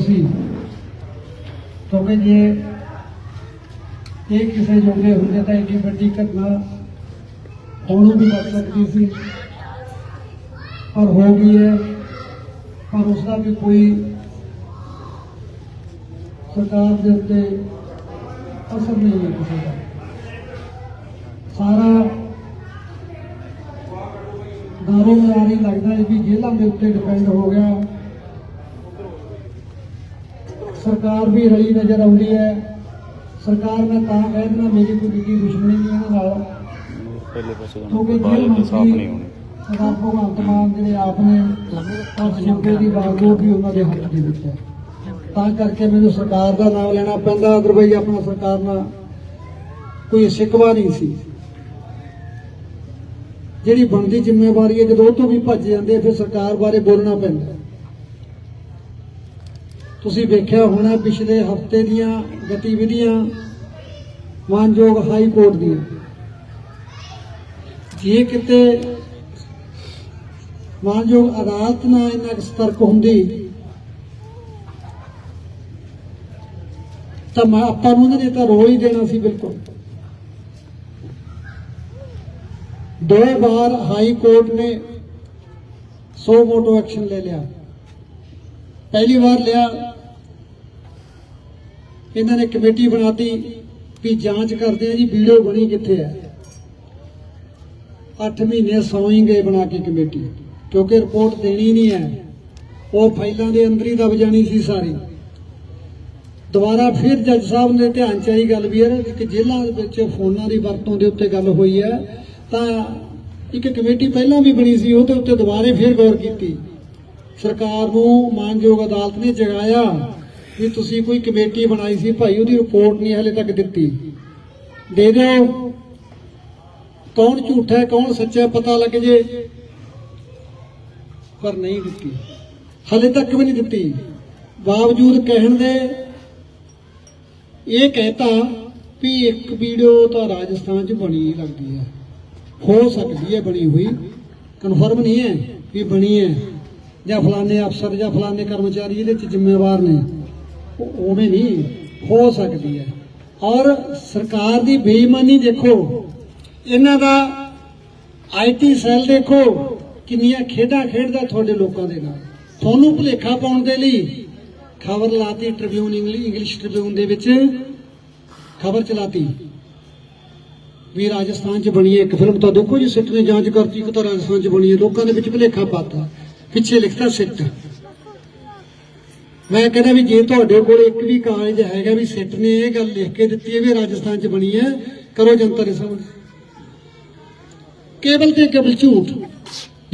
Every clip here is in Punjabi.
ਸੀ। ਕਿਉਂਕਿ ਜੇ ਇਹ ਕਿਸੇ ਜੋਗੇ ਹੁੰਦੇ ਤਾਂ ਇੰਨੀ ਵੱਡੀ ਘਟਨਾ ਹੋਣੋਂ ਵੀ ਬਚ ਸਕਦੀ ਸੀ। ਪਰ ਹੋ ਗਈ ਹੈ। ਪਰ ਉਸ ਦਾ ਵੀ ਕੋਈ ਸਰਕਾਰ ਦੇ ਉੱਤੇ ਅਸਰ ਨਹੀਂ ਹੈ ਕਿਸੇ ਦਾ। ਸਾਰਾ ਦਾਰੋ ਮਰਾਰੀ ਲੱਗਦਾ ਹੈ ਵੀ ਜੇਲ੍ਹਾਂ ਦੇ ਉੱਤੇ ਡਿਪੈਂਡ ਹੋ ਗਿਆ। ਸਰਕਾਰ ਵੀ ਰਲੀ ਨਜ਼ਰ ਆਉਂਦੀ ਹੈ। ਸਰਕਾਰ ਮੈਂ ਤਾਂ ਕਹਿ ਦਿੰਦਾ ਮੇਰੀ ਕੋਈ ਨਿੱਜੀ ਦੁਸ਼ਮਣੀ ਨਹੀਂ ਇਹਨਾਂ ਨਾਲ। ਪਹਿਲੇ ਪਾਸੇ ਕਿਉਂਕਿ ਨਹੀਂ ਮੰਤਰੀ ਹੋਣੀ। ਸਰਦਾਰ ਭਗਵੰਤ ਮਾਨ ਜਿਹੜੇ ਆਪ ਨੇ ਉਸ ਦੀ ਬਾਗੋ ਵੀ ਉਹਨਾਂ ਦੇ ਹੱਥ ਦੇ ਵਿੱਚ ਹੈ। ਤਾਂ ਕਰਕੇ ਮੈਨੂੰ ਸਰਕਾਰ ਦਾ ਨਾਮ ਲੈਣਾ ਪੈਂਦਾ ਅਦਰਵਾਈਜ਼ ਆਪਣਾ ਸਰਕਾਰ ਨਾਲ ਕੋਈ ਸ਼ਿਕਵਾ ਨਹੀਂ ਸੀ। ਜਿਹੜੀ ਬਣਦੀ ਜ਼ਿੰਮੇਵਾਰੀ ਹੈ ਜਦੋਂ ਉਹ ਤੋਂ ਵੀ ਭੱਜ ਜਾਂਦੇ ਫਿਰ ਸਰਕਾਰ ਬਾਰੇ ਬੋਲਣਾ ਪੈਂਦਾ। ਤੁਸੀਂ ਵੇਖਿਆ ਹੋਣਾ ਪਿਛਲੇ ਹਫ਼ਤੇ ਦੀਆਂ ਗਤੀਵਿਧੀਆਂ ਮਾਨਯੋਗ ਹਾਈ ਕੋਰਟ ਦੀਆਂ। ਜੇ ਕਿਤੇ ਮਾਨਯੋਗ ਅਦਾਲਤ ਨਾਲ ਇੰਨਾ ਕੁ ਸਤਰਕ ਹੁੰਦੀ, ਤਾਂ ਮੈਂ ਆਪਾਂ ਨੂੰ ਉਹਨਾਂ ਤਾਂ ਰੋਲ ਹੀ ਦੇਣਾ ਸੀ ਬਿਲਕੁਲ। ਦੋ ਵਾਰ ਹਾਈ ਕੋਰਟ ਨੇ ਸੋ ਮੋਟੋ ਐਕਸ਼ਨ ਲੈ ਲਿਆ। ਪਹਿਲੀ ਵਾਰ ਲਿਆ। ਇਹਨਾਂ ਨੇ ਕਮੇਟੀ ਬਣਾਤੀ ਵੀ ਜਾਂਚ ਕਰਦੇ ਆ ਜੀ, ਵੀਡੀਓ ਬਣੀ ਕਿੱਥੇ ਹੈ 8 ਮਹੀਨੇ ਸੌਂ ਹੀ ਗਏ ਬਣਾ ਕੇ ਕਮੇਟੀ। ਕਿਉਂਕਿ ਰਿਪੋਰਟ ਦੇਣੀ ਨਹੀਂ ਹੈ। ਉਹ ਫਾਈਲਾਂ ਦੇ ਅੰਦਰ ਹੀ ਦਬ ਜਾਣੀ ਸੀ ਸਾਰੀ। ਦੁਬਾਰਾ ਫਿਰ ਜੱਜ ਸਾਹਿਬ ਨੇ ਧਿਆਨ ਚ ਆਈ ਗੱਲ ਵੀ ਯਾਰ ਕਿ ਜੇਲ੍ਹਾਂ ਵਿੱਚ ਫੋਨਾਂ ਦੀ ਵਰਤੋਂ ਦੇ ਉੱਤੇ ਗੱਲ ਹੋਈ ਹੈ, ਤਾਂ ਇੱਕ ਕਮੇਟੀ ਪਹਿਲਾਂ ਵੀ ਬਣੀ ਸੀ, ਉਹਦੇ ਉੱਤੇ ਦੁਬਾਰੇ ਫਿਰ ਗੌਰ ਕੀਤੀ। ਸਰਕਾਰ ਨੂੰ ਮਾਨਯੋਗ ਅਦਾਲਤ ਨੇ ਜਗਾਇਆ ਵੀ ਤੁਸੀਂ ਕੋਈ ਕਮੇਟੀ ਬਣਾਈ ਸੀ, ਭਾਈ ਉਹਦੀ ਰਿਪੋਰਟ ਨਹੀਂ ਹਲੇ ਤੱਕ ਦਿੱਤੀ। ਦੇ ਦਿਓ। ਕੌਣ ਝੂਠਾ ਹੈ, ਕੌਣ ਸੱਚਾ ਪਤਾ ਲੱਗ ਜੇ। ਪਰ ਨਹੀਂ ਦਿੱਤੀ। ਹਲੇ ਤੱਕ ਵੀ ਨਹੀਂ ਦਿੱਤੀ। ਬਾਵਜੂਦ ਕਹਿਣ ਦੇ ਇਹ ਕਹਿਤਾ ਵੀ ਇੱਕ ਵੀਡੀਓ ਤਾਂ ਰਾਜਸਥਾਨ 'ਚ ਬਣੀ ਲੱਗਦੀ ਹੈ। ਹੋ ਸਕਦੀ ਹੈ ਬਣੀ ਹੋਈ। ਕਨਫਰਮ ਨਹੀਂ ਹੈ ਵੀ ਬਣੀ ਹੈ। ਜਾਂ ਫਲਾਣੇ ਅਫਸਰ ਜਾਂ ਫਲਾਣੇ ਕਰਮਚਾਰੀ ਇਹਦੇ 'ਚ ਜ਼ਿੰਮੇਵਾਰ ਨੇ। ਉਵੇਂ ਨਹੀਂ ਹੋ ਸਕਦੀ ਹੈ। ਔਰ ਸਰਕਾਰ ਦੀ ਬੇਈਮਾਨੀ ਦੇਖੋ, ਇਹਨਾਂ ਦਾ ਆਈਟੀ ਸੈੱਲ ਦੇਖੋ, ਕਿੰਨੀਆਂ ਖੇਡਾਂ ਖੇਡਦਾ ਤੁਹਾਡੇ ਲੋਕਾਂ ਦੇ ਨਾਲ। ਤੁਹਾਨੂੰ ਭੁਲੇਖਾ ਪਾਉਣ ਦੇ ਲਈ ਖਬਰ ਲਾਤੀ ਟ੍ਰਿਬਿਊਨ ਇੰਗਲਿਸ਼ ਇੰਗਲਿਸ਼ ਟ੍ਰਿਬਿਊਨ ਦੇ ਵਿੱਚ। ਖਬਰ ਚਲਾਤੀ। ਵੀ ਰਾਜਸਥਾਨ 'ਚ ਬਣੀ ਇੱਕ ਫਿਲਮ ਤਾਂ ਦੇਖੋ ਜੀ, ਸਿੱਟ ਨੇ ਜਾਂਚ ਕਰਤੀ, ਇੱਕ ਤਾਂ ਰਾਜਸਥਾਨ 'ਚ ਬਣੀ ਹੈ, ਲੋਕਾਂ ਦੇ ਵਿੱਚ ਭੁਲੇਖਾ ਪਾਤਾ। ਪਿੱਛੇ ਲਿਖਤਾ ਸਿੱਟ। ਮੈਂ ਕਹਿੰਦਾ ਵੀ ਜੇ ਤੁਹਾਡੇ ਕੋਲ ਇੱਕ ਵੀ ਕਾਗਜ਼ ਹੈਗਾ ਵੀ ਸਿੱਟ ਨੇ, ਇਹ ਗੱਲ ਲਿਖ ਕੇ ਦਿੱਤੀ ਹੈ ਵੀ ਰਾਜਸਥਾਨ 'ਚ ਬਣੀ ਹੈ, ਕਰੋ ਜਨਤਾ ਦੇ ਸਾਹਮਣੇ। ਕੇਵਲ ਤੇ ਕੇਵਲ ਝੂਠ।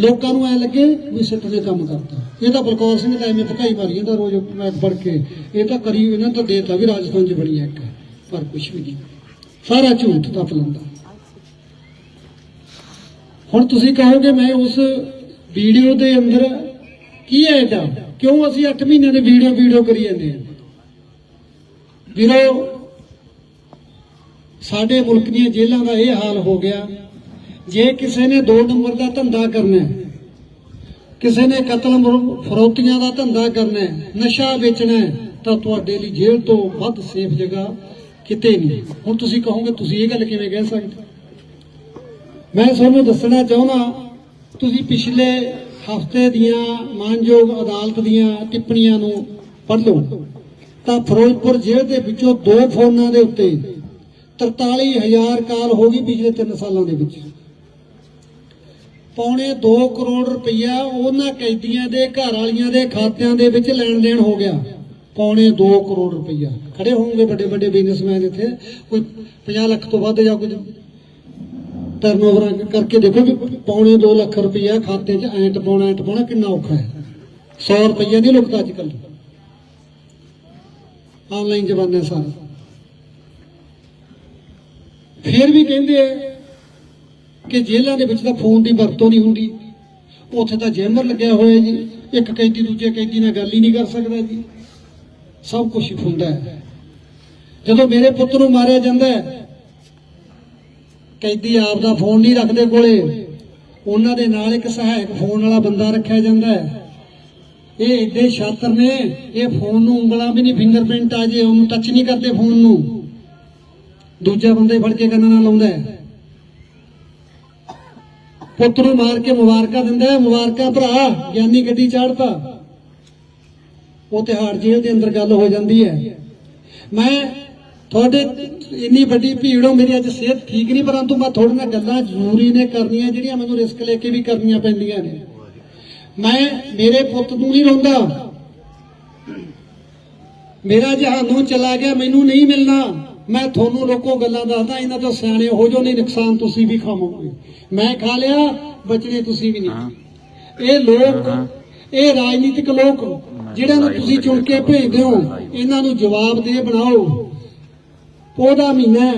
ਲੋਕਾਂ ਨੂੰ ਐ ਲੱਗੇ ਵੀ ਸਿੱਟ ਦੇ ਕੰਮ ਕਰਤਾ। ਇਹ ਤਾਂ ਬਲਕੌਰ ਸਿੰਘ ਦਾ ਐਵੇਂ ਭਕਾਈ ਮਾਰੀ ਜਾਂਦਾ ਰੋਜ਼ ਮੈਂ ਪੜ ਕੇ। ਇਹ ਤਾਂ ਕਰੀ ਇਹਨਾਂ ਤਾਂ ਦੇਤਾ ਵੀ ਰਾਜਸਥਾਨ 'ਚ ਬਣੀ ਹੈ ਇੱਕ, ਪਰ ਕੁਝ ਵੀ ਨਹੀਂ। ਸਾਰਾ ਝੂਠ ਤਪ ਲੰਦਾ ਹੁਣ ਤੁਸੀਂ ਕਹੋਗੇ ਮੈਂ ਉਸ ਵੀਡੀਓ ਦੇ ਅੰਦਰ ਕੀ ਹੈ ਇਹਦਾ? ਕਿਉਂ ਅਸੀਂ 8 ਮਹੀਨਿਆਂ ਦੇ ਵੀਡੀਓ ਵੀਡੀਓ ਕਰੀ ਜਾਂਦੇ ਹਾਂ? ਵੀਰੋ, ਸਾਡੇ ਮੁਲਕ ਦੀਆਂ ਜੇਲ੍ਹਾਂ ਦਾ ਇਹ ਹਾਲ ਹੋ ਗਿਆ। ਜੇ ਕਿਸੇ ਨੇ 2 ਨੰਬਰ ਦਾ ਧੰਦਾ ਕਰਨਾ ਹੈ, ਕਿਸੇ ਨੇ ਕਤਲ ਫਰੋਤੀਆਂ ਦਾ ਧੰਦਾ ਕਰਨਾ ਹੈ, ਨਸ਼ਾ ਵੇਚਣਾ ਹੈ, ਤਾਂ ਤੁਹਾਡੇ ਲਈ ਜੇਲ੍ਹ ਤੋਂ ਵੱਧ ਸੇਫ ਜਗ੍ਹਾ ਕਿਤੇ ਨਹੀਂ। ਹੁਣ ਤੁਸੀਂ ਕਹੋਗੇ, ਤੁਸੀਂ ਇਹ ਗੱਲ ਕਿਵੇਂ ਕਹਿ ਸਕਦੇ? ਮੈਂ ਤੁਹਾਨੂੰ ਦੱਸਣਾ ਚਾਹੁੰਦਾ ਤੁਸੀਂ ਪਿਛਲੇ ਹਫ਼ਤੇ ਦੀਆਂ ਮਾਨਯੋਗ ਅਦਾਲਤ ਦੀਆਂ ਟਿੱਪਣੀਆਂ ਨੂੰ ਪੜ੍ਹ ਲਓ। ਤਾਂ ਫਿਰੋਜ਼ਪੁਰ ਜੇਲ੍ਹ ਦੇ ਵਿੱਚੋਂ ਦੋ ਫੋਨਾਂ ਦੇ ਉੱਤੇ 43000 ਕਾਲ ਹੋ ਗਈ ਪਿਛਲੇ 3 ਸਾਲਾਂ ਦੇ ਵਿੱਚ। ਪੌਣੇ 2 ਕਰੋੜ ਰੁਪਈਆ ਉਹਨਾਂ ਕੈਦੀਆਂ ਦੇ, ਘਰ ਵਾਲੀਆਂ ਦੇ ਖਾਤਿਆਂ ਦੇ ਵਿੱਚ ਲੈਣ ਦੇਣ ਹੋ ਗਿਆ। ਪੌਣੇ 2 ਕਰੋੜ ਰੁਪਇਆ ਖੜੇ ਹੋਣਗੇ ਵੱਡੇ ਵੱਡੇ ਬਿਜ਼ਨਸਮੈਨ ਇੱਥੇ? ਕੋਈ 50 ਲੱਖ ਤੋਂ ਵੱਧ ਜਾਂ ਕੁਝ? ਟਰਨਓਵਰ ਕਰਕੇ ਦੇਖੋ ਵੀ ਪੌਣੇ 2 ਲੱਖ ਰੁਪਈਆ ਖਾਤੇ 'ਚ ਐਂਟ ਪਾਉਣਾ ਐਂਟ ਪਾਉਣਾ ਕਿੰਨਾ ਔਖਾ ਹੈ। 100 ਰੁਪਈਆ ਨਹੀਂ ਲੁਕਦਾ ਅੱਜ ਕੱਲ ਆਨਲਾਈਨ ਜ਼ਮਾਨਾ ਸਾਰਾ ਫਿਰ ਵੀ ਕਹਿੰਦੇ ਆ ਕਿ ਜੇਲ੍ਹਾਂ ਦੇ ਵਿੱਚ ਤਾਂ ਫੋਨ ਦੀ ਵਰਤੋਂ ਨਹੀਂ ਹੁੰਦੀ। ਉੱਥੇ ਤਾਂ ਜੈਮਰ ਲੱਗਿਆ ਹੋਇਆ ਜੀ। ਇੱਕ ਕੈਦੀ ਦੂਜੇ ਕੈਦੀ ਨਾਲ ਗੱਲ ਹੀ ਨਹੀਂ ਕਰ ਸਕਦਾ ਜੀ। ਸਭ ਕੁਝ ਹੁੰਦਾ ਹੈ। ਜਦੋਂ ਮੇਰੇ ਪੁੱਤ ਨੂੰ ਮਾਰਿਆ ਜਾਂਦਾ ਹੈ ਕੈਦੀ ਆਪ ਦਾ ਫੋਨ ਨਹੀਂ ਰੱਖਦੇ ਕੋਲੇ। ਉਹਨਾਂ ਦੇ ਨਾਲ ਇੱਕ ਸਹਾਇਕ ਫੋਨ ਵਾਲਾ ਬੰਦਾ ਰੱਖਿਆ ਜਾਂਦਾ ਹੈ। ਇਹ ਏਡੇ ਛਾਤਰ ਨੇ, ਇਹ ਫੋਨ ਨੂੰ ਉਂਗਲਾਂ ਵੀ ਨਹੀਂ ਫਿੰਗਰਪ੍ਰਿੰਟ ਆ ਜੇ, ਉਹਨੂੰ ਟੱਚ ਨਹੀਂ ਕਰਦੇ ਫੋਨ ਨੂੰ। ਦੂਜਾ ਬੰਦਾ ਹੀ ਫੜ ਕੇ ਕੰਨਾਂ ਨਾਲ ਲਾਉਂਦਾ ਹੈ। ਪੁੱਤ ਨੂੰ ਮਾਰ ਕੇ ਮੁਬਾਰਕਾਂ ਦਿੰਦਾ ਹੈ। ਮੁਬਾਰਕਾਂ ਭਰਾ, ਗਿਆਨੀ ਗੱਡੀ ਚਾੜਤਾ। ਉਹ ਤਿਹਾੜ ਜੇਲ੍ਹ ਦੇ ਅੰਦਰ ਗੱਲ ਹੋ ਜਾਂਦੀ ਹੈ। ਮੈਂ ਤੁਹਾਡੇ ਇੰਨੀ ਵੱਡੀ ਭੀੜ ਹੋ ਮੇਰੀ ਅੱਜ ਸਿਹਤ ਠੀਕ ਨਹੀਂ ਪਰੰਤੂ ਮੈਂ ਤੁਹਾਡੇ ਨਾਲ ਗੱਲਾਂ ਜ਼ਰੂਰੀ ਨੇ ਕਰਨੀਆਂ ਜਿਹੜੀਆਂ ਮੈਨੂੰ ਰਿਸਕ ਲੈ ਕੇ ਵੀ ਕਰਨੀਆਂ ਪੈਂਦੀਆਂ ਨੇ। ਮੈਂ ਮੇਰੇ ਪੁੱਤ ਨੂੰ ਨਹੀਂ ਰੋਂਦਾ। ਮੇਰਾ ਜਹਾਨੋਂ ਚਲਾ ਗਿਆ ਮੈਨੂੰ ਨਹੀਂ ਮਿਲਣਾ। ਮੈਂ ਤੁਹਾਨੂੰ ਲੋਕੋ ਗੱਲਾਂ ਦੱਸਦਾ ਇਹਨਾਂ ਤੋਂ ਸਿਆਣੇ ਹੋ ਜੋ ਨਹੀਂ ਨੁਕਸਾਨ ਤੁਸੀਂ ਵੀ ਖਾਵੋਗੇ। ਮੈਂ ਖਾ ਲਿਆ ਬਚਣੇ ਤੁਸੀਂ ਵੀ ਨਹੀਂ। ਇਹ ਲੋਕ ਇਹ ਰਾਜਨੀਤਿਕ ਲੋਕ ਜਿਹੜਿਆਂ ਨੂੰ ਤੁਸੀਂ ਚੁਣ ਕੇ ਭੇਜਦੇ ਹੋ। ਇਹਨਾਂ ਨੂੰ ਜਵਾਬ ਦੇ ਬਣਾਓ। ਉਹਦਾ ਮਹੀਨਾ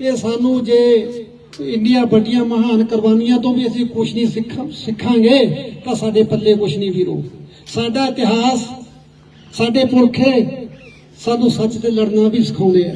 ਇਹ ਸਾਨੂੰ ਜੇ ਇੰਡੀਆ ਵੱਡੀਆਂ ਮਹਾਨ ਕੁਰਬਾਨੀਆਂ ਤੋਂ ਵੀ ਅਸੀਂ ਕੁਝ ਨਹੀਂ ਸਿੱਖ- ਸਿੱਖਾਂਗੇ, ਤਾਂ ਸਾਡੇ ਪੱਲੇ ਕੁਝ ਨਹੀਂ ਵੀਰੋ। ਸਾਡਾ ਇਤਿਹਾਸ ਸਾਡੇ ਪੁਰਖੇ ਸਾਨੂੰ ਸੱਚ ਤੇ ਲੜਨਾ ਵੀ ਸਿਖਾਉਂਦੇ ਆ।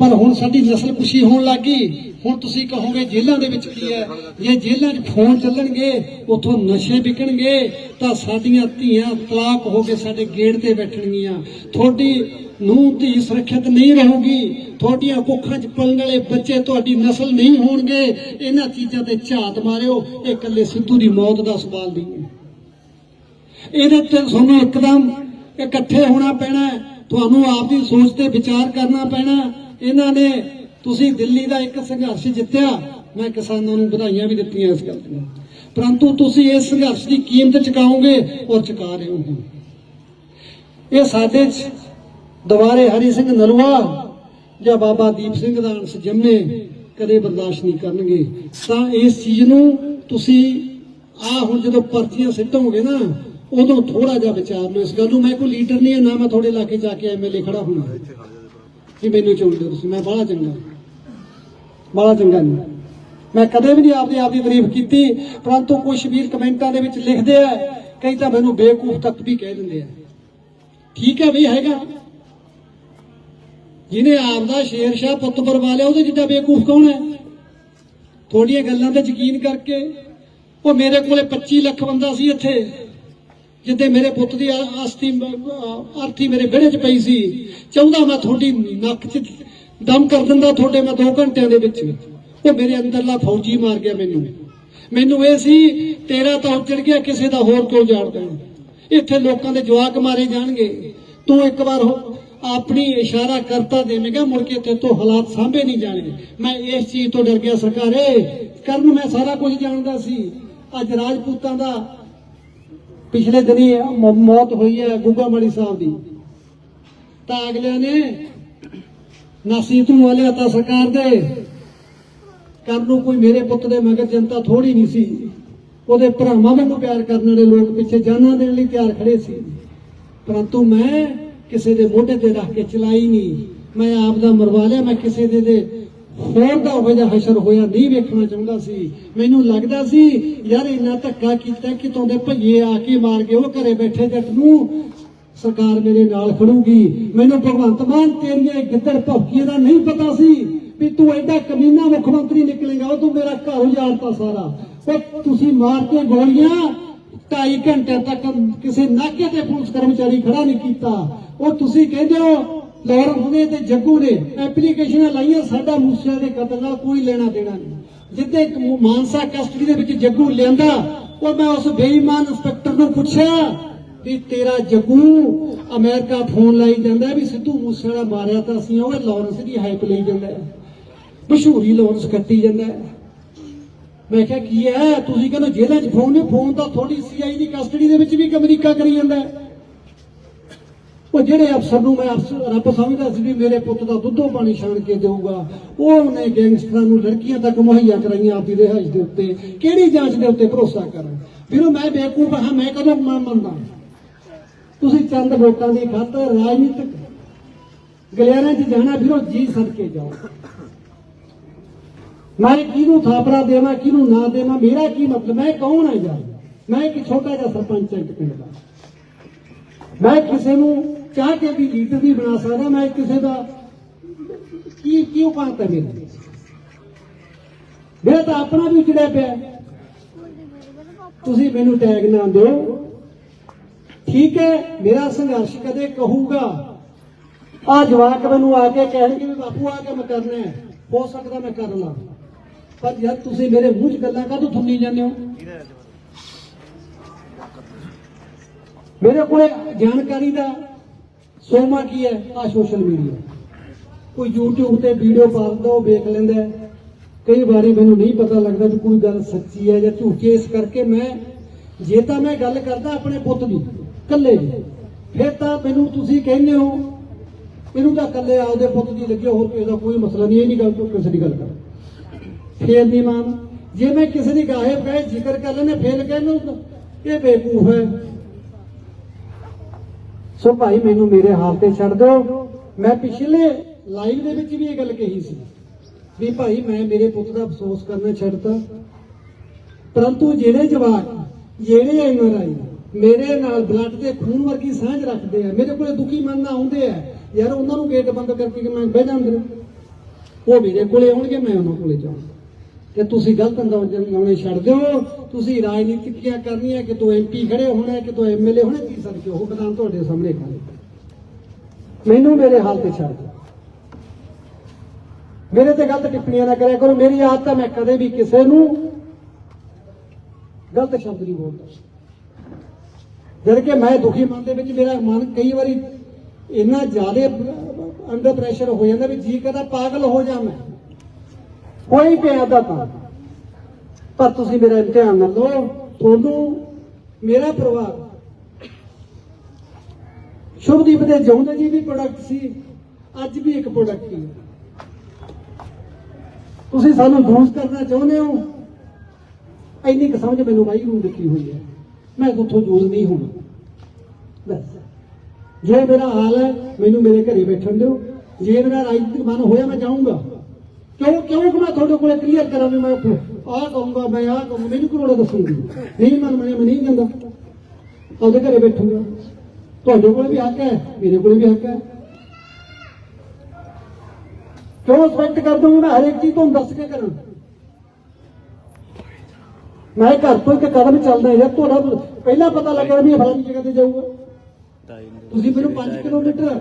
ਪਰ ਹੁਣ ਸਾਡੀ ਨਸਲ ਕੁਸ਼ੀ ਹੋਣ ਲੱਗੀ। ਹੁਣ ਤੁਸੀਂ ਕਹੋਗੇ, ਜੇਲ੍ਹਾਂ ਦੇ ਵਿੱਚ ਕੀ ਹੈ? ਜੇ ਜੇਲ੍ਹਾਂ 'ਚ ਫੋਨ ਚੱਲਣਗੇ, ਉਥੋਂ ਨਸ਼ੇ ਵਿਕਣਗੇ, ਤਾਂ ਸਾਡੀਆਂ ਧੀਆਂ ਤਲਾਕ ਹੋ ਕੇ ਸਾਡੇ ਗੇਟ ਤੇ ਬੈਠਣਗੀਆਂ। ਤੁਹਾਡੀ ਨੂੰ ਧੀ ਸੁਰੱਖਿਅਤ ਨਹੀਂ ਰਹੂਗੀ। ਤੁਹਾਡੀਆਂ ਕੁੱਖਾਂ 'ਚ ਪਲਣ ਵਾਲੇ ਬੱਚੇ ਤੁਹਾਡੀ ਨਸਲ ਨਹੀਂ ਹੋਣਗੇ। ਇਹਨਾਂ ਚੀਜ਼ਾਂ ਤੇ ਝਾਤ ਮਾਰਿਓ। ਇਹ ਇਕੱਲੇ ਸਿੱਧੂ ਦੀ ਮੌਤ ਦਾ ਸਵਾਲ ਨਹੀਂ ਹੈ। ਇਹਦੇ ਤੇ ਤੁਹਾਨੂੰ ਇੱਕਦਮ ਇਕੱਠੇ ਹੋਣਾ ਪੈਣਾ ਤੁਹਾਨੂੰ ਆਪ ਦੀ ਸੋਚ ਤੇ ਵਿਚਾਰ ਕਰਨਾ ਪੈਣਾ ਇਹਨਾਂ ਨੇ ਤੁਸੀਂ ਦਿੱਲੀ ਦਾ ਇੱਕ ਸੰਘਰਸ਼ ਜਿੱਤਿਆ, ਮੈਂ ਕਿਸਾਨਾਂ ਨੂੰ ਵਧਾਈਆਂ ਵੀ ਦਿੱਤੀਆਂ ਇਸ ਗੱਲ ਦੀਆਂ। ਪਰੰਤੂ ਤੁਸੀਂ ਇਸ ਸੰਘਰਸ਼ ਦੀ ਕੀਮਤ ਚੁਕਾਓਗੇ ਔਰ ਚੁਕਾ ਰਹੇ ਹੋ ਇਹ ਸਾਡੇ ਚ ਦੁਬਾਰੇ ਹਰੀ ਸਿੰਘ ਨਲੂਆ ਜਾਂ ਬਾਬਾ ਦੀਪ ਸਿੰਘ ਦਾ ਅੰਸ਼ ਜੰਮੇ ਕਦੇ ਬਰਦਾਸ਼ਤ ਨਹੀਂ ਕਰਨਗੇ। ਤਾਂ ਇਸ ਚੀਜ਼ ਨੂੰ ਤੁਸੀਂ ਆ ਹੁਣ ਜਦੋਂ ਪਰਚੀਆਂ ਸਿੱਟੋਗੇ ਨਾ, ਉਦੋਂ ਥੋੜਾ ਜਿਹਾ ਵਿਚਾਰ ਲਓ ਇਸ ਗੱਲ ਨੂੰ। ਮੈਂ ਕੋਈ ਲੀਡਰ ਨਹੀਂ ਹਾਂ ਨਾ ਮੈਂ ਤੁਹਾਡੇ ਇਲਾਕੇ ਜਾ ਕੇ ਐਮਐਲਏ ਖੜਾ ਹੋਣਾ। ਕਿ ਮੈਨੂੰ ਚੁਣਦੇ ਲਿਓ ਤੁਸੀਂ? ਮੈਂ ਬੜਾ ਚੰਗਾ। ਬੜਾ ਚੰਗਾ ਨਹੀਂ ਮੈਂ ਕਦੇ ਵੀ ਨਹੀਂ ਆਪਦੀ ਆਪ ਦੀ ਤਾਰੀਫ ਕੀਤੀ, ਪਰੰਤੂ ਕੁਝ ਵੀਰ ਕਮੈਂਟਾਂ ਦੇ ਵਿੱਚ ਲਿਖਦੇ ਆ, ਕਈ ਤਾਂ ਮੈਨੂੰ ਬੇਵਕੂਫ ਤੱਕ ਵੀ ਕਹਿ ਦਿੰਦੇ ਆ। ਠੀਕ ਹੈ ਵੀ ਹੈਗਾ। ਜਿਹਨੇ ਆਪਦਾ ਸ਼ੇਰ ਸ਼ਾਹ ਪੁੱਤ ਬਰਵਾ ਲਿਆ, ਉਹਦੇ ਜਿੱਡਾ ਬੇਵਕੂਫ ਕੌਣ ਹੈ? ਤੁਹਾਡੀਆਂ ਗੱਲਾਂ ਤੇ ਯਕੀਨ ਕਰਕੇ, ਉਹ ਮੇਰੇ ਕੋਲੇ 25 ਲੱਖ ਬੰਦਾ ਸੀ ਇੱਥੇ। ਜਿੱਦੇ ਮੇਰੇ ਪੁੱਤ ਦੀ ਆਸਤੀ ਆਰਥੀ ਮੇਰੇ ਵਿਹੜੇ 'ਚ ਪਈ ਸੀ, ਚਾਹੁੰਦਾ ਮੈਂ ਤੁਹਾਡੀ ਨੱਕ 'ਚ ਦਮ ਕਰ ਦਿੰਦਾ ਤੁਹਾਡੇ ਮੈਂ 2 ਘੰਟਿਆਂ ਦੇ ਵਿੱਚ। ਉਹ ਮੇਰੇ ਅੰਦਰਲਾ ਫੌਜੀ ਮਾਰ ਗਿਆ ਮੈਨੂੰ। ਮੈਨੂੰ ਇਹ ਸੀ, ਤੇਰਾ ਤਾਂ ਉੱਜੜ ਗਿਆ, ਕਿਸੇ ਦਾ ਹੋਰ ਕਿਉਂ ਜਾਣਦਾ ਇੱਥੇ ਲੋਕਾਂ ਦੇ ਜਵਾਕ ਮਾਰੇ ਜਾਣਗੇ। ਤੂੰ ਇੱਕ ਵਾਰ ਆਪਣੀ ਇਸ਼ਾਰਾ ਕਰਤਾ ਦੇਵੇਂਗਾ, ਮੁੜ ਕੇ ਤੇ ਤੋਂ ਹਾਲਾਤ ਸਾਂਭੇ ਨਹੀਂ ਜਾਣਗੇ। ਮੈਂ ਇਸ ਚੀਜ਼ ਤੋਂ ਡਰ ਗਿਆ ਸਰਕਾਰੇ। ਕਰਨ ਮੈਂ ਸਾਰਾ ਕੁਝ ਜਾਣਦਾ ਸੀ। ਅੱਜ ਰਾਜਪੂਤਾਂ ਦਾ ਪਿਛਲੇ ਦਿਨੀ ਮੌਤ ਹੋਈ ਹੈ ਗੁੱਗਾ ਮਾੜੀ ਸਾਹਿਬ ਦੀ। ਤਾਂ ਅਗਲਿਆਂ ਨੇ ਨਾਸੀ ਵਾਲਿਆ ਤਾਂ ਸਰਕਾਰ ਦੇ। ਕਰਨ ਨੂੰ ਕੋਈ ਮੇਰੇ ਪੁੱਤ ਦੇ ਮਗਰ ਜਨਤਾ ਥੋੜੀ ਨਹੀਂ ਸੀ। ਉਹਦੇ ਭਰਾਵਾਂ ਵਾਂਗੂ ਪਿਆਰ ਕਰਨ ਵਾਲੇ ਲੋਕ ਪਿੱਛੇ ਜਾਨਾਂ ਦੇਣ ਲਈ ਤਿਆਰ ਖੜੇ ਸੀ। ਪਰੰਤੂ ਮੈਂ ਕਿਸੇ ਦੇ ਮੋਢੇ ਤੇ ਰੱਖ ਕੇ ਚਲਾਈ ਨਹੀਂ। ਮੈਂ ਆਪ ਦਾ ਮਰਵਾ ਲਿਆ, ਮੈਂ ਕਿਸੇ ਦੇ ਦੇ ਹੋਰ ਦਾ ਹੋਇਆ ਜਿਹਾ ਹਸ਼ਰ ਹੋਇਆ, ਨਹੀਂ ਵੇਖਣਾ ਚਾਹੁੰਦਾ ਸੀ। ਮੈਨੂੰ ਲੱਗਦਾ ਸੀ, ਯਾਰ ਇੰਨਾ ਧੱਕਾ ਕੀਤਾ ਕਿ ਤੁਹਾਡੇ ਭਈਏ ਆ ਕੇ ਮਾਰ ਗਏ ਉਹ ਘਰੇ ਬੈਠੇ ਜੱਟ ਨੂੰ ਸਰਕਾਰ ਮੇਰੇ ਨਾਲ ਖੜੂਗੀ। ਮੈਨੂੰ ਭਗਵੰਤ ਮਾਨ ਤੇਰੀਆਂ ਗਿੱਦੜ ਭੌਕੀਆਂ ਦਾ ਨਹੀਂ ਪਤਾ ਸੀ ਵੀ ਤੂੰ ਐਡਾ ਕਮੀਨਾ ਮੁੱਖ ਮੰਤਰੀ ਨਿਕਲੇਗਾ, ਉਹ ਤੂੰ ਮੇਰਾ ਘਰ ਉਜਾੜਤਾ ਸਾਰਾ। ਉਹ ਤੁਸੀਂ ਮਾਰ ਕੇ ਗੋਲੀਆਂ ਢਾਈ ਘੰਟੇ ਤੱਕ ਕਿਸੇ ਨਾਕੇ ਤੇ ਪੁਲਿਸ ਕਰਮਚਾਰੀ ਖੜਾ ਨਹੀਂ ਕੀਤਾ। ਉਹ ਤੁਸੀਂ ਕਹਿੰਦੇ ਹੋ ਲਾਰੈਂਸ ਨੇ ਤੇ ਜੱਗੂ ਨੇ ਐਪਲੀਕੇਸ਼ਨਾਂ ਲਾਈਆਂ, ਸਾਡਾ ਮੂਸੇ ਦੇ ਕਤਲ ਨਾਲ ਕੋਈ ਲੈਣਾ ਦੇਣਾ ਨਹੀਂ। ਜਿੱਦੇ ਮਾਨਸਾ ਕਸਟਡੀ ਦੇ ਵਿੱਚ ਜੱਗੂ ਲਿਆਂਦਾ, ਉਹ ਮੈਂ ਉਸ ਬੇਈਮਾਨ ਇੰਸਪੈਕਟਰ ਨੂੰ ਪੁੱਛਿਆ ਵੀ ਤੇਰਾ ਜੱਗੂ ਅਮਰੀਕਾ ਫੋਨ ਲਾਈ ਜਾਂਦਾ ਵੀ ਸਿੱਧੂ ਮੂਸੇਵਾਲਾ ਮਾਰਿਆ ਤਾਂ ਅਸੀਂ ਉਹ ਲਾਰੈਂਸ ਦੀ ਹਾਈਪ ਲਈ ਜਾਂਦਾ ਮਸ਼ਹੂਰੀ ਲਾਰੈਂਸ ਕੱਟੀ ਜਾਂਦਾ ਮੈਂ ਕਿਹਾ, ਕੀ ਹੈ? ਤੁਸੀਂ ਕਹਿੰਦੇ ਜੇਲ੍ਹਾਂ 'ਚ ਫੋਨ ਨੇ ਫੋਨ ਤਾਂ ਥੋੜੀ ਸੀਆਈ ਦੀ ਕਸਟਡੀ ਦੇ ਵਿੱਚ ਵੀ ਅਮਰੀਕਾ ਕਰੀ ਜਾਂਦਾ ਉਹ ਜਿਹੜੇ ਅਫਸਰ ਨੂੰ ਮੈਂ ਅਫਸਰ ਰੱਬ ਸਮਝਦਾ ਸੀ ਵੀ ਮੇਰੇ ਪੁੱਤ ਦਾ ਦੁੱਧੋ ਪਾਣੀ ਛਾਣ ਕੇ ਦੇਊਗਾ, ਉਹ ਉਹਨੇ ਗੈਂਗਸਟਰਾਂ ਨੂੰ ਲੜਕੀਆਂ ਤੱਕ ਮੁਹੱਈਆ ਕਰਾਈਆਂ ਆਪਦੀ ਰਿਹਾਇਸ਼ ਦੇ ਉੱਤੇ। ਕਿਹੜੀ ਜਾਂਚ ਦੇ ਉੱਤੇ ਭਰੋਸਾ ਕਰਾਂ ਵੀਰੋ ਮੈਂ ਬੇਕੂਫ ਹਾਂ, ਮੈਂ ਕਦੋਂ ਮੰਨ ਮੰਨਦਾ? ਤੁਸੀਂ ਚੰਦ ਵੋਟਾਂ ਦੀ ਖਾਤਰ ਰਾਜਨੀਤਿਕ ਗਲਿਆਰਿਆਂ 'ਚ ਜਾਣਾ, ਫਿਰ ਉਹ ਜੀ ਸਦਕੇ ਜਾਓ। ਮੈਂ ਕਿਹਨੂੰ ਥਾਪਰਾ ਦੇਵਾਂ, ਕਿਹਨੂੰ ਨਾ ਦੇਵਾਂ, ਮੇਰਾ ਕੀ ਮਤਲਬ? ਮੈਂ ਕੌਣ ਹਾਂ ਯਾਰ? ਮੈਂ ਇੱਕ ਛੋਟਾ ਜਿਹਾ ਸਰਪੰਚ ਹਾਂ ਇੱਕ ਪਿੰਡ ਦਾ। ਮੈਂ ਕਿਸੇ ਨੂੰ ਚਾਹ ਕੇ ਵੀ ਲੀਡਰ ਨਹੀਂ ਬਣਾ ਸਕਦਾ, ਮੈਂ ਕਿਸੇ ਦਾ ਕੀ ਕੀ ਉਪਾਂਤ ਹੈ ਮੇਰਾ ਮੇਰਾ ਤਾਂ ਆਪਣਾ ਵੀ ਉਜੜਿਆ ਪਿਆ। ਤੁਸੀਂ ਮੈਨੂੰ ਟੈਗ ਨਾ ਦਿਓ। ਠੀਕ ਹੈ, ਮੇਰਾ ਸੰਘਰਸ਼ ਕਦੇ ਕਹੂਗਾ। ਆ ਜਵਾਕ ਮੈਨੂੰ ਆ ਕੇ ਕਹਿਣਗੇ ਵੀ ਬਾਪੂ, ਆ ਕੇ ਮੈਂ ਕਰਨਾ ਹੋ ਸਕਦਾ ਮੈਂ ਕਰ ਲਾਂ। ਪਰ ਯਾਰ ਤੁਸੀਂ ਮੇਰੇ ਮੂੰਹ 'ਚ ਗੱਲਾਂ ਕਾਹਤੋਂ ਥੁੰਨੀ ਜਾਂਦੇ ਹੋ? ਮੇਰੇ ਕੋਲੇ ਜਾਣਕਾਰੀ ਦਾ ਸੋਮਾ ਕੀ ਹੈ? ਆ ਸੋਸ਼ਲ ਮੀਡੀਆ ਕੋਈ YouTube ਤੇ ਵੀਡੀਓ ਪਾ ਦਿੰਦਾ, ਉਹ ਵੇਖ ਲੈਂਦਾ ਕਈ ਵਾਰੀ ਮੈਨੂੰ ਨਹੀਂ ਪਤਾ ਲੱਗਦਾ ਵੀ ਕੋਈ ਗੱਲ ਸੱਚੀ ਹੈ ਜਾਂ ਝੂਠੀ, ਇਸ ਕਰਕੇ ਮੈਂ, ਜੇ ਤਾਂ ਮੈਂ ਗੱਲ ਕਰਦਾ ਆਪਣੇ ਪੁੱਤ ਦੀ, ਇਕੱਲੇ ਦੀ, ਫਿਰ ਤਾਂ ਮੈਨੂੰ ਤੁਸੀਂ ਕਹਿੰਦੇ ਹੋ ਇਹਨੂੰ ਤਾਂ ਇਕੱਲੇ ਆਪਦੇ ਪੁੱਤ ਦੀ ਲੱਗੇ, ਹੋਰ ਕਿਸੇ ਦਾ ਕੋਈ ਮਸਲਾ ਨਹੀਂ, ਇਹ ਨਹੀਂ ਗੱਲ ਕਿਸੇ ਦੀ ਗੱਲ ਕਰ ਫੇਰ ਦੀ ਮਾਂ ਜੇ ਮੈਂ ਕਿਸੇ ਦੀ ਗਾਹੇ ਪੈ, ਜ਼ਿਕਰ ਕਰ ਲੈਨੇ ਫੇਰ ਕਹਿੰਦੇ ਇਹ ਬੇਕੂਫ ਹੈ। ਸੋ ਭਾਈ, ਮੈਨੂੰ ਮੇਰੇ ਹਾਲ ਤੇ ਛੱਡ ਦਿਓ। ਮੈਂ ਪਿਛਲੇ ਲਾਈਵ ਦੇ ਵਿੱਚ ਵੀ ਇਹ ਗੱਲ ਕਹੀ ਸੀ ਵੀ ਭਾਈ, ਮੈਂ ਮੇਰੇ ਪੁੱਤ ਦਾ ਅਫਸੋਸ ਕਰਨਾ ਛੱਡਤਾ। ਪਰੰਤੂ ਜਿਹੜੇ ਜਵਾਕ, ਜਿਹੜੇ ਐਨਆਰਆਈ ਮੇਰੇ ਨਾਲ ਬਲੱਡ ਦੇ ਖੂਨ ਵਰਗੀ ਸਾਂਝ ਰੱਖਦੇ ਆ, ਮੇਰੇ ਕੋਲੇ ਦੁਖੀ ਮਨ ਨਾਲ ਆਉਂਦੇ ਆ, ਯਾਰ ਉਹਨਾਂ ਨੂੰ ਗੇਟ ਬੰਦ ਕਰਕੇ ਮੈਂ ਬਹਿ ਜਾਂਦੇ ਉਹ ਮੇਰੇ ਕੋਲੇ ਆਉਣਗੇ, ਮੈਂ ਉਹਨਾਂ ਕੋਲੇ ਜਾਊਂਗਾ। ਕਿ ਤੁਸੀਂ ਗਲਤ ਅੰਦਾਜ਼ ਲਾਉਣੇ ਛੱਡ ਦਿਓ ਤੁਸੀਂ ਰਾਜਨੀਤਿਕੀਆਂ ਕਰਨੀਆਂ ਕਿ ਤੂੰ ਐਮਪੀ ਖੜੇ ਹੋਣਾ ਹੈ, ਕਿ ਤੂੰ ਐਮਐਲਏ ਹੋਣਾ ਕੀ ਸਕਦੇ ਉਹ ਬਦਾਨ ਤੁਹਾਡੇ ਸਾਹਮਣੇ ਕਰ ਮੈਨੂੰ ਮੇਰੇ ਹਾਲ ਤੇ ਛੱਡ ਦਿਓ। ਮੇਰੇ ਤੇ ਗਲਤ ਟਿੱਪਣੀਆਂ ਨਾ ਕਰਿਆ ਕਰੋ ਮੇਰੀ ਆਦਤ ਹੈ ਮੈਂ ਕਦੇ ਵੀ ਕਿਸੇ ਨੂੰ ਗਲਤ ਸ਼ਬਦ ਨਹੀਂ ਬੋਲਦਾ। ਜਦ ਕਿ ਮੈਂ ਦੁਖੀ ਮਨ ਦੇ ਵਿੱਚ ਮੇਰਾ ਮਨ ਕਈ ਵਾਰੀ ਇੰਨਾ ਜ਼ਿਆਦਾ ਅੰਡਰ ਪ੍ਰੈਸ਼ਰ ਹੋ ਜਾਂਦਾ ਵੀ ਜੀ ਕਦਾ ਪਾਗਲ ਹੋ ਜਾ ਮੈਂ। ਕੋਈ ਪਿਆ ਦਾ ਤਾਂ ਪਰ ਤੁਸੀਂ ਮੇਰਾ ਇਮਤਿਹਾਨ ਨਾ ਲਓ। ਤੁਹਾਨੂੰ ਮੇਰਾ ਪਰਿਵਾਰ। ਸ਼ੁਭਦੀਪ ਦੇ ਜਿਉਂਦੇ ਜੀ ਵੀ ਪ੍ਰੋਡਕਟ ਸੀ, ਅੱਜ ਵੀ ਇੱਕ ਪ੍ਰੋਡਕਟ ਹੀ ਤੁਸੀਂ ਸਾਨੂੰ ਯੂਜ਼ ਕਰਨਾ ਚਾਹੁੰਦੇ ਹੋ? ਇੰਨੀ ਕੁ ਸਮਝ ਮੈਨੂੰ ਵਾਹਿਗੁਰੂ ਨੇ ਦਿੱਤੀ ਹੋਈ ਹੈ। ਮੈਂ ਉੱਥੋਂ ਯੂਜ਼ ਨਹੀਂ ਹੋਣਾ। ਬਸ। ਜੇ ਮੇਰਾ ਹਾਲ ਹੈ, ਮੈਨੂੰ ਮੇਰੇ ਘਰੇ ਬੈਠਣ ਦਿਓ। ਜੇ ਮੇਰਾ ਰਾਜਨੀਤਿਕ ਮਨ ਹੋਇਆ, ਮੈਂ ਜਾਊਂਗਾ। ਕਿਉਂ ਕਿਉਂ ਕਿ ਮੈਂ ਤੁਹਾਡੇ ਕੋਲੇ ਕਲੀਅਰ ਕਰਾਂ ਵੀ ਮੈਂ ਆਹ ਕਹੂੰਗਾ ਮੈਂ ਆਹ ਕਹੂੰਗਾ ਮੈਨੂੰ ਕੋਲੋਂ ਦੱਸੂਗੀ ਨਹੀਂ ਮਨ ਮੈਂ ਨਹੀਂ ਜਾਂਦਾ। ਆਪਦੇ ਘਰੇ ਬੈਠੂਗਾ। ਤੁਹਾਡੇ ਕੋਲੇ ਵੀ ਹੱਕ ਹੈ ਮੇਰੇ ਕੋਲੇ ਵੀ ਹੱਕ ਹੈ। ਕਿਉਂ ਸਪੈਕਟ ਕਰ ਦੂੰਗਾ ਮੈਂ ਹਰੇਕ ਚੀਜ਼ ਤੁਹਾਨੂੰ ਦੱਸ ਕੇ ਕਰਾਂ। ਮੈਂ ਘਰ ਤੋਂ ਇੱਕ ਕਦਮ ਚੱਲਦਾ ਯਾਰ ਤੁਹਾਡਾ ਪਹਿਲਾਂ ਪਤਾ ਲੱਗਿਆ ਵੀ ਇਹ ਫਲਾਣੀ ਜਗ੍ਹਾ ਤੇ ਜਾਊਗਾ। ਤੁਸੀਂ ਮੈਨੂੰ 5 ਕਿਲੋਮੀਟਰ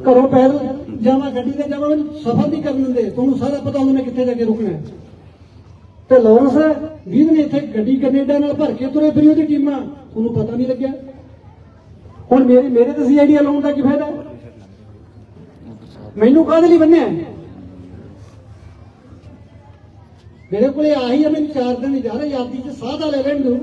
ਘਰੋਂ ਪੈਦਲ ਜਾਵਾਂ ਗੱਡੀ ਤੇ ਜਾਵਾਂ ਸਫ਼ਰ ਨਹੀਂ ਕਰਨ ਦਿੰਦੇ। ਤੁਹਾਨੂੰ ਸਾਰਾ ਪਤਾ ਹੁੰਦਾ ਮੈਂ ਕਿੱਥੇ ਜਾ ਕੇ ਰੁਕਣਾ ਤੇ ਲੋਰੈਂਸ ਵੀਰ ਨੇ ਇੱਥੇ ਗੱਡੀ ਕੈਨੇਡਾ ਨਾਲ ਭਰ ਕੇ ਤੁਰੇ ਫਿਰੀ ਉਹਦੀ ਟੀਮਾਂ। ਤੁਹਾਨੂੰ ਪਤਾ ਨਹੀਂ ਲੱਗਿਆ। ਹੁਣ ਮੇਰੇ ਮੇਰੇ ਤੇ ਸੀਆਈਡੀ ਲਾਉਣ ਦਾ ਕੀ ਫਾਇਦਾ? ਮੈਨੂੰ ਕਾਹਦੇ ਲਈ ਬੰਨਿਆ ਮੇਰੇ ਕੋਲੇ ਆਹੀ ਹੈ, ਮੈਨੂੰ ਚਾਰ ਦਿਨ ਜਾ ਰਿਹਾ ਯਾਦੀ ਚ ਸਾਹ ਦਾ ਲੈ ਲੈਣ ਦਿਓ।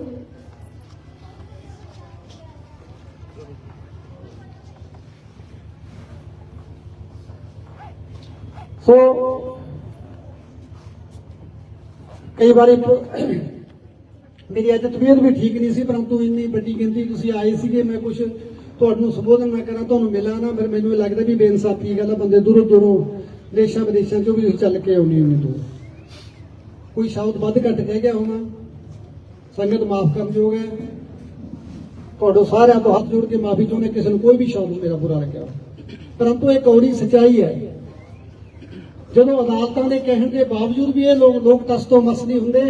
ਸੋ ਕਈ ਵਾਰੀ ਮੇਰੀ ਅੱਜ ਤਬੀਅਤ ਵੀ ਠੀਕ ਨਹੀਂ ਸੀ, ਪਰੰਤੂ ਇੰਨੀ ਵੱਡੀ ਗਿਣਤੀ ਤੁਸੀਂ ਆਏ ਸੀਗੇ, ਮੈਂ ਕੁਝ ਤੁਹਾਨੂੰ ਸੰਬੋਧਨ ਨਾ ਕਰਾਂ, ਤੁਹਾਨੂੰ ਮਿਲਾਂ ਨਾ, ਫਿਰ ਮੈਨੂੰ ਇਹ ਲੱਗਦਾ ਵੀ ਬੇਇਨਸਾਫੀ ਗੱਲ ਆ ਬੰਦੇ ਦੂਰੋਂ ਦੂਰੋਂ ਦੇਸ਼ਾਂ ਵਿਦੇਸ਼ਾਂ ਚੋਂ ਵੀ ਤੁਸੀਂ ਚੱਲ ਕੇ ਆਉਣੀ ਹੁੰਦੀ ਦੂਰ। ਕੋਈ ਸ਼ਬਦ ਵੱਧ ਘੱਟ ਕਹਿ ਗਿਆ ਹੋਣਾ, ਸੰਗਤ ਮਾਫ ਕਰਨ ਯੋਗ ਹੈ। ਤੁਹਾਡੇ ਸਾਰਿਆਂ ਤੋਂ ਹੱਥ ਜੋੜ ਕੇ ਮਾਫੀ ਚਾਹੁੰਦੇ, ਕਿਸੇ ਨੂੰ ਕੋਈ ਵੀ ਸ਼ਬਦ ਮੇਰਾ ਬੁਰਾ ਲੱਗਿਆ ਪਰੰਤੂ ਇਹ ਕੌੜੀ ਸਚਾਈ ਹੈ। ਜਦੋਂ ਅਦਾਲਤਾਂ ਦੇ ਕਹਿਣ ਦੇ ਬਾਵਜੂਦ ਵੀ ਇਹ ਲੋਕ ਲੋਕ ਤਸ ਤੋਂ ਮਸ ਨਹੀਂ ਹੁੰਦੇ,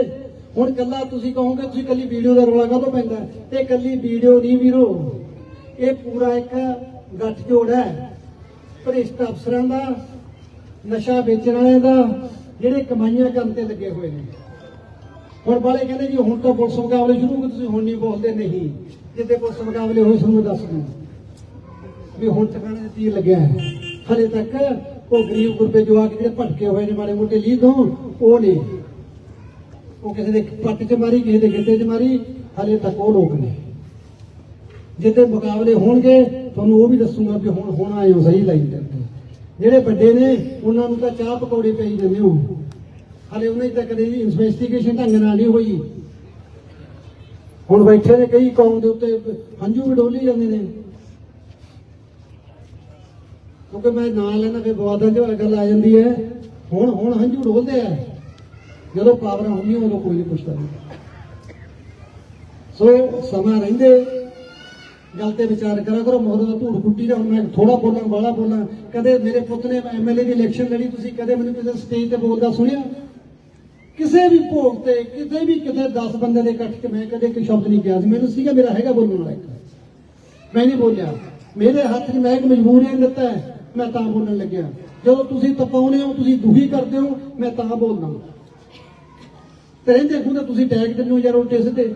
ਹੁਣ ਕੱਲਾ ਤੁਸੀਂ ਕਹੋਗੇ, ਤੁਸੀਂ ਕੱਲੀ ਵੀਡੀਓ ਦਾ ਰੌਲਾ ਕਾਹਤੋਂ ਪੈਂਦਾ? ਹੈ? ਕੱਲੀ ਵੀਡੀਓ ਨਹੀਂ ਵੀਰੋ। ਇਹ ਪੂਰਾ ਇੱਕ ਗੱਠਜੋੜ ਹੈ। ਭ੍ਰਿਸ਼ਟ ਅਫਸਰਾਂ ਦਾ, ਨਸ਼ਾ ਵੇਚਣ ਵਾਲਿਆਂ ਦਾ, ਜਿਹੜੇ ਕਮਾਈਆਂ ਕਰਨ ਤੇ ਲੱਗੇ ਹੋਏ ਨੇ। ਹੁਣ ਵਾਲੇ ਕਹਿੰਦੇ ਜੀ, ਹੁਣ ਤਾਂ ਪੁਲਿਸ ਮੁਕਾਬਲੇ ਸ਼ੁਰੂ ਹੋ ਤੁਸੀਂ ਹੁਣ ਨਹੀਂ ਬੋਲਦੇ, ਨਹੀਂ। ਜਿੱਦੇ ਪੁਲਿਸ ਮੁਕਾਬਲੇ ਹੋਏ, ਤੁਹਾਨੂੰ ਦੱਸ ਦਿਓ ਵੀ ਹੁਣ ਟਿਕਾਣੇ ਤੇ ਤੀਰ ਲੱਗਿਆ ਹੈ। ਹਲੇ ਤੱਕ ਉਹ ਗਰੀਬ ਗੁਰਬੇ ਜਵਾਕ ਜਿਹੜੇ ਭਟਕੇ ਹੋਏ ਨੇ ਮਾੜੇ ਮੋਟੇ ਲੀਧੋਂ ਉਹ ਨੇ ਉਹ ਕਿਸੇ ਦੇ ਪੱਟ 'ਚ ਮਾਰੀ, ਕਿਸੇ ਦੇ ਗਿੱਟੇ 'ਚ ਮਾਰੀ, ਹਲੇ ਤੱਕ ਉਹ ਲੋਕ ਨੇ। ਜਿੱਦੇ ਮੁਕਾਬਲੇ ਹੋਣਗੇ, ਤੁਹਾਨੂੰ ਉਹ ਵੀ ਦੱਸੂਗਾ ਕਿ ਹੁਣ ਹੁਣ ਆਏ ਹੋ ਸਹੀ ਲਾਈਨ ਤੇ ਜਿਹੜੇ ਵੱਡੇ ਨੇ, ਉਹਨਾਂ ਨੂੰ ਤਾਂ ਚਾਹ ਪਕੌੜੇ ਪਈ ਜਾਂਦੇ ਹੋ ਹਲੇ ਉਹਨਾਂ ਦੀ ਤਾਂ ਕਦੇ ਇਨਵੈਸਟੀਗੇਸ਼ਨ ਢੰਗ ਨਾਲ ਨਹੀਂ ਹੋਈ। ਹੁਣ ਬੈਠੇ ਨੇ ਕਈ ਕੌਮ ਦੇ ਉੱਤੇ, ਹੰਝੂ ਵੀ ਡੋਲੀ ਜਾਂਦੇ ਨੇ। ਕਿਉਂਕਿ ਮੈਂ ਨਾਂ ਲੈਣਾ ਫਿਰ ਵਿਵਾਦਾਂ 'ਚ ਗੱਲ ਆ ਜਾਂਦੀ ਹੈ। ਹੁਣ ਹੁਣ ਹੰਝੂ ਡੋਲਦੇ ਆ। ਜਦੋਂ ਪਾਵਰਾਂ ਹੁੰਦੀਆਂ ਉਦੋਂ ਕੋਈ ਨਹੀਂ ਪੁੱਛਦਾ। ਸੋ ਸਮਾਂ ਰਹਿੰਦੇ। ਗੱਲ ਤੇ ਵਿਚਾਰ ਕਰਾ ਕਰੋ ਮੋਹਰ ਦਾ ਧੂੜ ਕੁੱਟੀ ਦਾ ਹੁਣ ਮੈਂ ਥੋੜਾ ਬੋਲਾਂ ਬਾਲਾ ਬੋਲਾਂ। ਕਦੇ ਮੇਰੇ ਪੁੱਤ ਨੇ ਐਮਐਲਏ ਦੀ ਇਲੈਕਸ਼ਨ ਲੜੀ ਤੁਸੀਂ ਕਦੇ ਮੈਨੂੰ ਕਿਸੇ ਸਟੇਜ ਤੇ ਬੋਲਦਾ ਸੁਣਿਆ? ਕਿਸੇ ਵੀ ਭੋਗ ਤੇ ਕਿਤੇ ਵੀ ਕਿਤੇ 10 ਬੰਦੇ ਦੇ ਇਕੱਠ 'ਚ ਮੈਂ ਕਦੇ ਇੱਕ ਸ਼ਬਦ ਨਹੀਂ ਕਿਹਾ ਸੀ। ਮੈਨੂੰ ਸੀਗਾ ਮੇਰਾ ਹੈਗਾ ਬੋਲਣ ਵਾਲਾ ਇੱਕ। ਮੈਂ ਨਹੀਂ ਬੋਲਿਆ। ਮੇਰੇ ਹੱਥ 'ਚ ਮੈਂ ਇੱਕ ਮਜਬੂਰੀ ਦਿੱਤਾ ਹੈ, ਮੈਂ ਤਾਂ ਬੋਲਣ ਲੱਗਿਆ। ਜਦੋਂ ਤੁਸੀਂ ਤਪਾਉਨੇ ਹੋ, ਤੁਸੀਂ ਦੁਖੀ ਕਰਦੇ ਹੋ, ਮੈਂ ਤਾਂ ਬੋਲਦਾ ਤੇ ਰਹਿੰਦੇ ਖੁਦ ਤੁਸੀਂ ਟੈਗ ਦਿੰਦੇ ਹੋ ਯਾਰ ਉਲਟੇ ਸਿੱਧੇ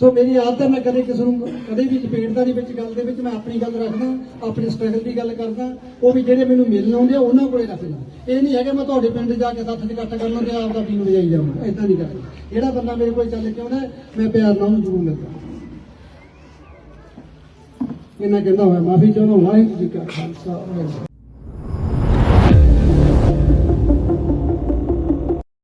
ਸੋ ਮੇਰੀ ਆਦਤ ਹੈ, ਮੈਂ ਕਦੇ ਕਿਸੇ ਨੂੰ, ਕਦੇ ਵੀ ਚਪੇੜਦਾ ਨਹੀਂ ਵਿੱਚ, ਗੱਲ ਦੇ ਵਿੱਚ ਮੈਂ ਆਪਣੀ ਗੱਲ ਰੱਖਦਾ, ਆਪਣੇ ਸਟਰਗਲ ਦੀ ਗੱਲ ਕਰਦਾ। ਉਹ ਵੀ ਜਿਹੜੇ ਮੈਨੂੰ ਮਿਲਣ ਆਉਂਦੇ ਆ, ਉਹਨਾਂ ਕੋਲੇ ਰੱਖਦਾ ਇਹ ਨਹੀਂ ਹੈਗਾ ਮੈਂ ਤੁਹਾਡੇ ਪਿੰਡ ਜਾ ਕੇ ਸੱਥ 'ਚ ਇਕੱਠ ਕਰਨਾ ਤੇ ਆਪ ਦਾ ਪੀਣ ਵਜਾਈ ਜਾਵਾਂ ਇਦਾਂ ਨਹੀਂ ਕਰਦਾ ਜਿਹੜਾ ਬੰਦਾ ਮੇਰੇ ਕੋਲ ਚੱਲ ਕੇ ਆਉਂਦਾ, ਮੈਂ ਪਿਆਰ ਨਾਲ ਉਹਨੂੰ ਜ਼ਰੂਰ ਮਿਲਦਾ। ਇਹਨਾਂ ਕਹਿੰਦਾ ਹੋਇਆ ਮਾਫੀ ਚਾਹੁੰਦਾ ਵਾਹਿਗੁਰੂ ਜੀ ਕਾ ਖਾਲਸਾ ਵਾਹਿਗੁਰੂ